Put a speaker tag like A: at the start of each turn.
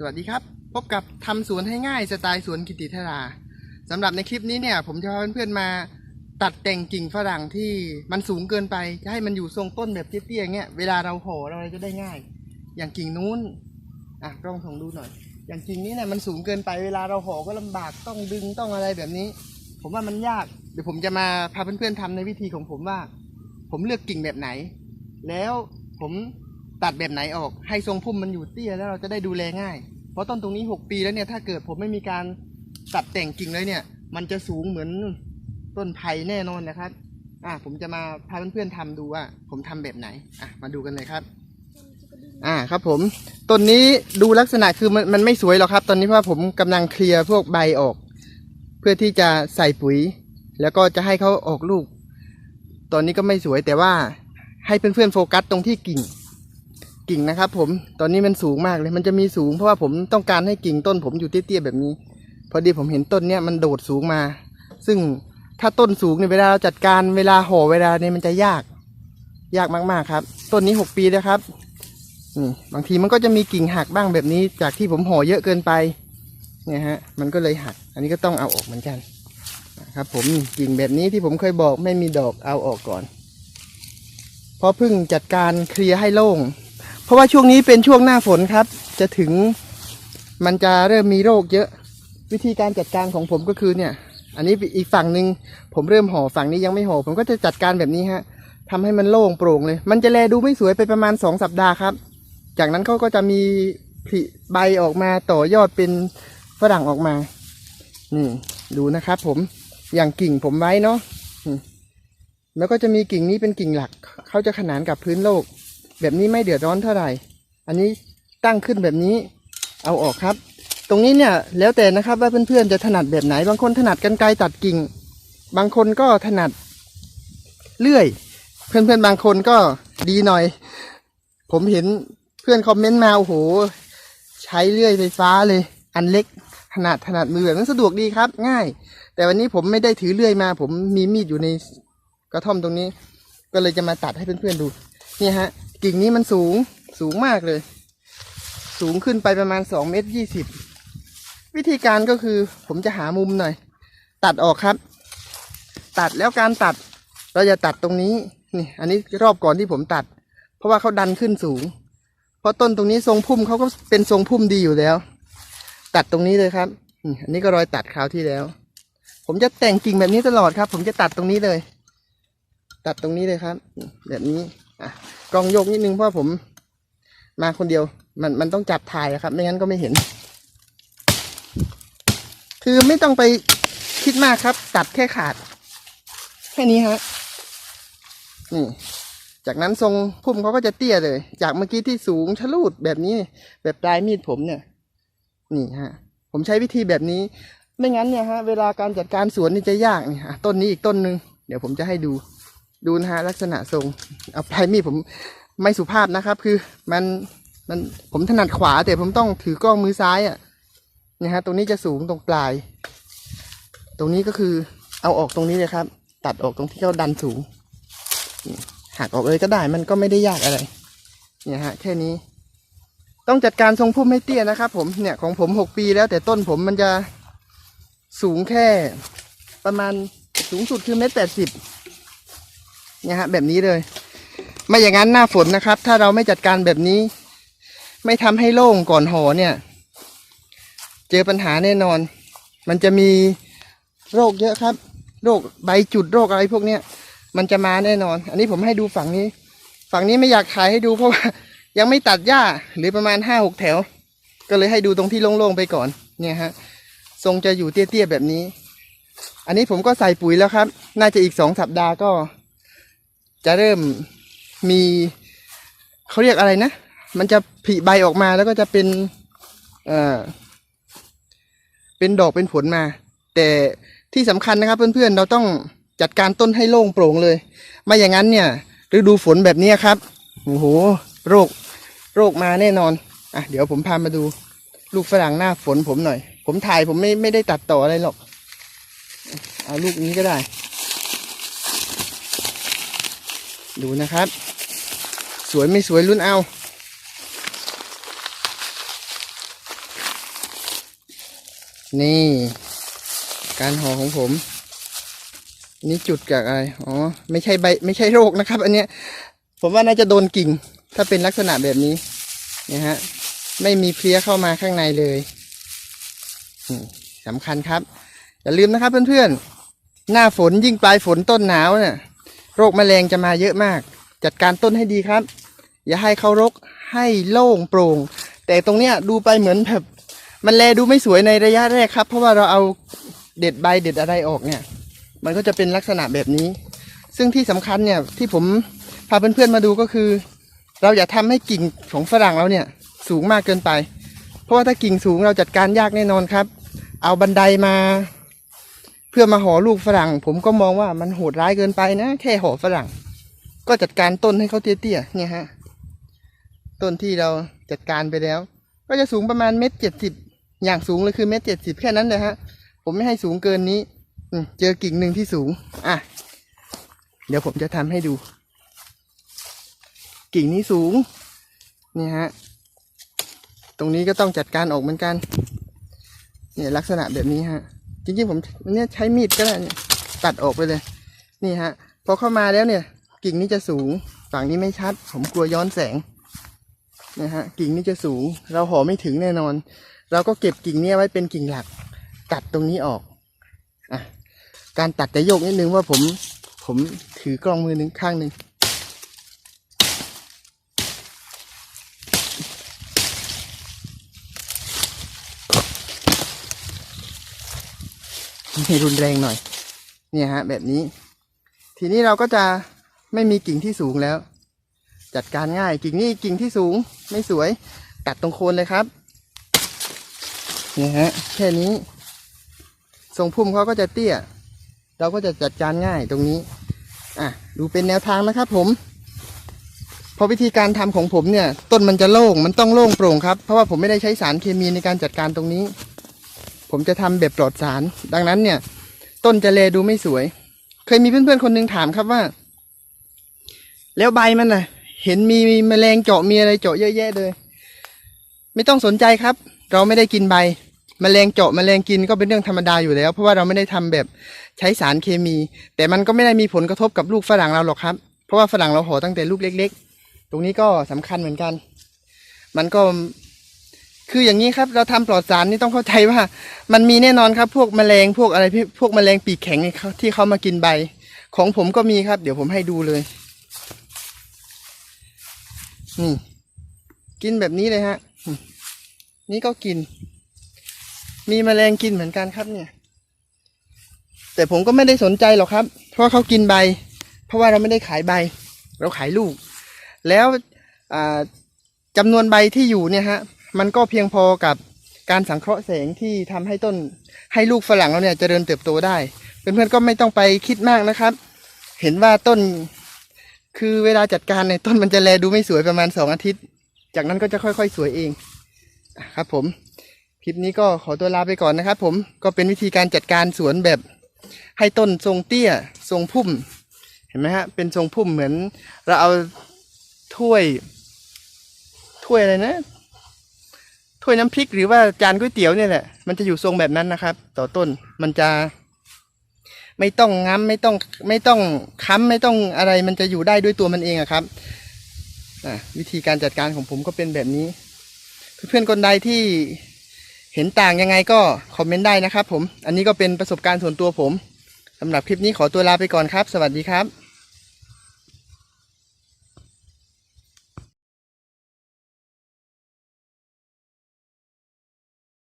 A: สวัสดีครับ พบกับทำสวนให้ง่ายสไตล์สวนกิติธราสำหรับในคลิปนี้เนี่ย ผมจะพาเพื่อนๆมาตัดแต่งกิ่งฝรั่งที่มันสูงเกินไปจะให้มันอยู่ทรงต้นแบบเตี้ยๆเงี้ยเวลาเราห่อเราจะได้ง่าย อย่างกิ่งนู้นอะกล้องส่องดูหน่อย อย่างกิ่งนี้เนี่ยมันสูงเกินไปเวลาเราห่อก็ลำบากต้องดึงต้องอะไรแบบนี้ ผมว่ามันยากเดี๋ยวผมจะมาพาเพื่อนๆทำในวิธีของผมว่า ผมเลือกกิ่งแบบไหน แล้วผม ตัดแบบไหนออก ให้ทรงพุ่มมันอยู่เตี้ยแล้วเราจะได้ดูแลง่าย เพราะต้นตรงนี้ 6 ปีแล้วเนี่ยถ้าเกิดผมไม่มีการตัดแต่งกิ่งเลยเนี่ย มันจะสูงเหมือนต้นไผ่แน่นอนนะครับ อะผมจะมาพาเพื่อนๆทำดูว่า ผมทำแบบไหน อะมาดูกันเลยครับ อ่าครับผมต้นนี้ดูลักษณะคือมันมันไม่สวยหรอกครับ ตอนนี้เพราะผมกำลังเคลียร์พวกใบออก เพื่อที่จะใส่ปุ๋ย แล้วก็จะให้เขาออกลูก ตอนนี้ก็ไม่สวยแต่ว่าให้เพื่อนๆโฟกัสตรงที่กิ่ง กิ่งนะครับผมตอนนี้มันสูงมากเลยมันจะมีสูงเพราะว่าผมต้องการให้กิ่งต้นผมอยู่เตี้ยๆแบบนี้ พอดีผมเห็นต้นเนี้ยมันโดดสูงมา ซึ่งถ้าต้นสูงเนี่ยเวลาเราจัดการเวลาห่อเวลาเนี่ยมันจะยาก ยากมากๆครับ ต้นนี้หกปีแล้วครับนี่บางทีมันก็จะมีกิ่งหักบ้างแบบนี้ จากที่ผมห่อเยอะเกินไปเนี่ยฮะมันก็เลยหัก อันนี้ก็ต้องเอาออกเหมือนกันนะครับผมกิ่งแบบนี้ที่ผมเคยบอกไม่มีดอกเอาออกก่อนเพราะเพิ่งจัดการเคลียร์ให้โล่ง เพราะว่าช่วงนี้เป็นช่วงหน้าฝนครับ จะถึงมันจะเริ่มมีโรคเยอะ วิธีการจัดการของผมก็คือเนี่ย อันนี้อีกฝั่งหนึ่งผมเริ่มห่อฝั่งนี้ยังไม่ห่อผมก็จะจัดการแบบนี้ฮะทำให้มันโล่งโปร่งเลย มันจะแลดูไม่สวยไปประมาณสองสัปดาห์ครับ จากนั้นเขาก็จะมีผลิใบออกมาต่อยอดเป็นฝรั่งออกมา นี่ดูนะครับผม อย่างกิ่งผมไว้เนาะ แล้วก็จะมีกิ่งนี้เป็นกิ่งหลัก เขาจะขนานกับพื้นโลก แบบนี้ไม่เดือดร้อนเท่าไหร่ อันนี้ตั้งขึ้นแบบนี้ เอาออกครับ ตรงนี้เนี่ยแล้วแต่นะครับว่าเพื่อนๆจะถนัดแบบไหน บางคนถนัดกันไกรตัดกิ่ง บางคนก็ถนัดเลื่อย เพื่อนๆบางคนก็ดีหน่อย ผมเห็นเพื่อนคอมเมนต์มาโอ้โห ใช้เลื่อยไฟฟ้าเลย อันเล็กขนาดถนัดมือแบบนั้นสะดวกดีครับ ง่าย แต่วันนี้ผมไม่ได้ถือเลื่อยมา ผมมีมีดอยู่ในกระท่อมตรงนี้ ก็เลยจะมาตัดให้เพื่อนๆดู นี่ฮะ กิ่งนี้มันสูงสูงมากเลย สูงขึ้นไปประมาณสองเมตรยี่สิบวิธีการก็คือผมจะหามุมหน่อย ตัดออกครับ ตัดแล้วการตัด เราจะตัดตรงนี้นี่ อันนี้รอบก่อนที่ผมตัด เพราะว่าเขาดันขึ้นสูง เพราะต้นตรงนี้ทรงพุ่มเขาก็เป็นทรงพุ่มดีอยู่แล้ว ตัดตรงนี้เลยครับอันนี้ก็รอยตัดคราวที่แล้ว ผมจะแต่งกิ่งแบบนี้ตลอดครับ ผมจะตัดตรงนี้เลย ตัดตรงนี้เลยครับ แบบนี้อะ กล้องโยกนิดนึงเพราะผม มาคนเดียว มันมันต้องจับถ่ายครับ ไม่งั้นก็ไม่เห็น คือไม่ต้องไปคิดมากครับ ตัดแค่ขาด แค่นี้ฮะนี่ จากนั้นทรงพุ่มเขาก็จะเตี้ยเลย จากเมื่อกี้ที่สูงชะลูดแบบนี้ แบบปลายมีดผมเนี่ย นี่ฮะ ผมใช้วิธีแบบนี้ ไม่งั้นเนี่ยฮะ เวลาการจัดการสวนนี่จะยากนี่ฮะต้นนี้อีกต้นหนึ่งเดี๋ยวผมจะให้ดู ดูนะฮะลักษณะทรงเอาปลายมีดผมไม่สุภาพนะครับ คือมันมันผมถนัดขวาแต่ผมต้องถือกล้องมือซ้ายอะ่ะเนี่ยฮะตรงนี้จะสูงตรงปลาย ตรงนี้ก็คือเอาออกตรงนี้เลยครับ ตัดออกตรงที่เขาดันสูงหักออกเลยก็ได้มันก็ไม่ได้ยากอะไร เนี่ยฮะ แค่นี้ ต้องจัดการทรงพุ่มให้เตี้ยนะครับผมเนี่ยของผมหกปีแล้ว แต่ต้นผมมันจะสูงแค่ประมาณสูงสุดคือเมตรแปดสิบ เนี่ยฮะแบบนี้เลย ไม่อย่างนั้นหน้าฝนนะครับ ถ้าเราไม่จัดการแบบนี้ ไม่ทำให้โล่งก่อนห่อเนี่ย เจอปัญหาแน่นอน มันจะมีโรคเยอะครับ โรคใบจุดโรคอะไรพวกเนี้ยมันจะมาแน่นอน อันนี้ผมให้ดูฝั่งนี้ ฝั่งนี้ไม่อยากถ่ายให้ดูเพราะว่ายังไม่ตัดหญ้าหรือประมาณห้าหกแถว ก็เลยให้ดูตรงที่โล่งๆไปก่อน เนี่ยฮะ ทรงจะอยู่เตี้ยๆแบบนี้ อันนี้ผมก็ใส่ปุ๋ยแล้วครับ น่าจะอีกสองสัปดาห์ก็ จะเริ่มมีเขาเรียกอะไรนะ มันจะผลิใบออกมาแล้วก็จะเป็นเอ่อเป็นดอกเป็นผลมา แต่ที่สำคัญนะครับ เพื่อนๆเราต้องจัดการต้นให้โล่งโปร่งเลย ไม่อย่างนั้นเนี่ยฤดูฝนแบบนี้ครับโอ้โหโรคโรคมาแน่นอนอะเดี๋ยวผมพามาดูลูกฝรั่งหน้าฝนผมหน่อย ผมถ่ายผมไม่ไม่ได้ตัดต่ออะไรหรอก เอาลูกนี้ก็ได้ ดูนะครับ สวยไม่สวยรุ่นเอา นี่ การห่อของผม นี่จุดจากอะไร อ๋อ ไม่ใช่ใบ ไม่ใช่โรคนะครับ อันเนี้ย ผมว่าน่าจะโดนกิ่ง ถ้าเป็นลักษณะแบบนี้นะฮะ ไม่มีเพลี้ยเข้ามาข้างในเลยสำคัญครับ อย่าลืมนะครับเพื่อนๆ หน้าฝนยิ่งปลายฝนต้นหนาวเนี่ย โรคแมลงจะมาเยอะมาก จัดการต้นให้ดีครับ อย่าให้เขารกให้โล่งโปร่ง แต่ตรงเนี้ยดูไปเหมือนแบบมันแลดูไม่สวยในระยะแรกครับ เพราะว่าเราเอาเด็ดใบเด็ดอะไรออกเนี่ย มันก็จะเป็นลักษณะแบบนี้ ซึ่งที่สำคัญเนี่ยที่ผมพาเพื่อนๆมาดูก็คือ เราอย่าทำให้กิ่งของฝรั่งเราเนี่ยสูงมากเกินไป เพราะว่าถ้ากิ่งสูงเราจัดการยากแน่นอนครับ เอาบันไดมา เพื่อมาห่อลูกฝรั่ง ผมก็มองว่ามันโหดร้ายเกินไปนะ แค่ห่อฝรั่ง ก็จัดการต้นให้เขาเตี้ยๆเนี่ยฮะ ต้นที่เราจัดการไปแล้ว ก็จะสูงประมาณเมตรเจ็ดสิบอย่างสูงเลยคือเมตรเจ็ดสิบแค่นั้นเลยฮะ ผมไม่ให้สูงเกินนี้อืเจอกิ่งหนึ่งที่สูง อะ เดี๋ยวผมจะทำให้ดู กิ่งนี้สูง นี่ฮะ ตรงนี้ก็ต้องจัดการออกเหมือนกัน เนี่ยลักษณะแบบนี้ฮะ จริงๆผมเนี่ยใช้มีดก็ได้เนี่ยตัดออกไปเลย นี่ฮะ พอเข้ามาแล้วเนี่ย กิ่งนี้จะสูง ฝั่งนี้ไม่ชัด ผมกลัวย้อนแสงนะฮะกิ่งนี้จะสูง เราห่อไม่ถึงแน่นอน เราก็เก็บกิ่งเนี้ไว้เป็นกิ่งหลัก ตัดตรงนี้ออกอะการตัดจะโยกนิดนึงว่าผมผมถือกล้องมือหนึ่งข้างหนึ่ง ให้รุนแรงหน่อย เนี่ยฮะ แบบนี้ ทีนี้เราก็จะไม่มีกิ่งที่สูงแล้ว จัดการง่ายกิ่งนี้กิ่งที่สูงไม่สวย ตัดตรงโคนเลยครับเนี่ยฮะแค่นี้ ทรงพุ่มเขาก็จะเตี้ย เราก็จะจัดการง่ายตรงนี้อะดูเป็นแนวทางนะครับผมพราะวิธีการทำของผมเนี่ย ต้นมันจะโล่งมันต้องโล่งโปร่งครับ เพราะว่าผมไม่ได้ใช้สารเคมีในการจัดการตรงนี้ ผมจะทำแบบปลอดสาร ดังนั้นเนี่ย ต้นจะเลดูไม่สวย เคยมีเพื่อนๆคนหนึ่งถามครับว่า แล้วใบมันน่ะ เห็นมีแมลงเจาะมีอะไรเจาะเยอะแยะเลย ไม่ต้องสนใจครับ เราไม่ได้กินใบแมลงเจาะแมลงกินก็เป็นเรื่องธรรมดาอยู่แล้ว เพราะว่าเราไม่ได้ทำแบบใช้สารเคมี แต่มันก็ไม่ได้มีผลกระทบกับลูกฝรั่งเราหรอกครับ เพราะว่าฝรั่งเราห่อตั้งแต่ลูกเล็ก ๆ ตรงนี้ก็สำคัญเหมือนกัน มันก็ คืออย่างนี้ครับเราทำปลอดสารนี่ต้องเข้าใจว่า มันมีแน่นอนครับพวกแมลงพวกอะไรพพวกแมลงปีกแข็งที่เขามากินใบ ของผมก็มีครับ เดี๋ยวผมให้ดูเลย นี่ กินแบบนี้เลยฮะ นี่ก็กิน มีแมลงกินเหมือนกันครับเนี่ย แต่ผมก็ไม่ได้สนใจหรอกครับ เพราะเขากินใบ เพราะว่าเราไม่ได้ขายใบ เราขายลูก แล้วจำนวนใบที่อยู่เนี่ยฮะ มันก็เพียงพอกับการสังเคราะห์แสงที่ทำให้ต้นให้ลูกฝรั่งเราเนี่ยจเจริญเติบโตได้ เพื่อนๆก็ไม่ต้องไปคิดมากนะครับ เห็นว่าต้นคือเวลาจัดการในต้นมันจะแลดูไม่สวยประมาณสองอาทิตย์ จากนั้นก็จะค่อยๆ สวยเองครับผม คลิปนี้ก็ขอตัวลาไปก่อนนะครับผมก็เป็นวิธีการจัดการสวนแบบให้ต้นทรงเตี้ยทรงพุ่ม เห็นไหมฮะเป็นทรงพุ่มเหมือนเราเอาถ้วยถ้วยอะไรนะ ถ้วยน้ำพริกหรือว่าจานก๋วยเตี๋ยวเนี่ยแหละ มันจะอยู่ทรงแบบนั้นนะครับ ต่อต้นมันจะ ไม่ต้องง้ำไม่ต้องไม่ต้องค้ำไม่ต้องอะไรมันจะอยู่ได้ด้วยตัวมันเองอะครับวิธีการจัดการของผมก็เป็นแบบนี้ เพื่อนๆคนใดที่เห็นต่างยังไงก็คอมเมนต์ได้นะครับผม อันนี้ก็เป็นประสบการณ์ส่วนตัวผมสำหรับคลิปนี้ขอตัวลาไปก่อนครับ สวัสดีครับ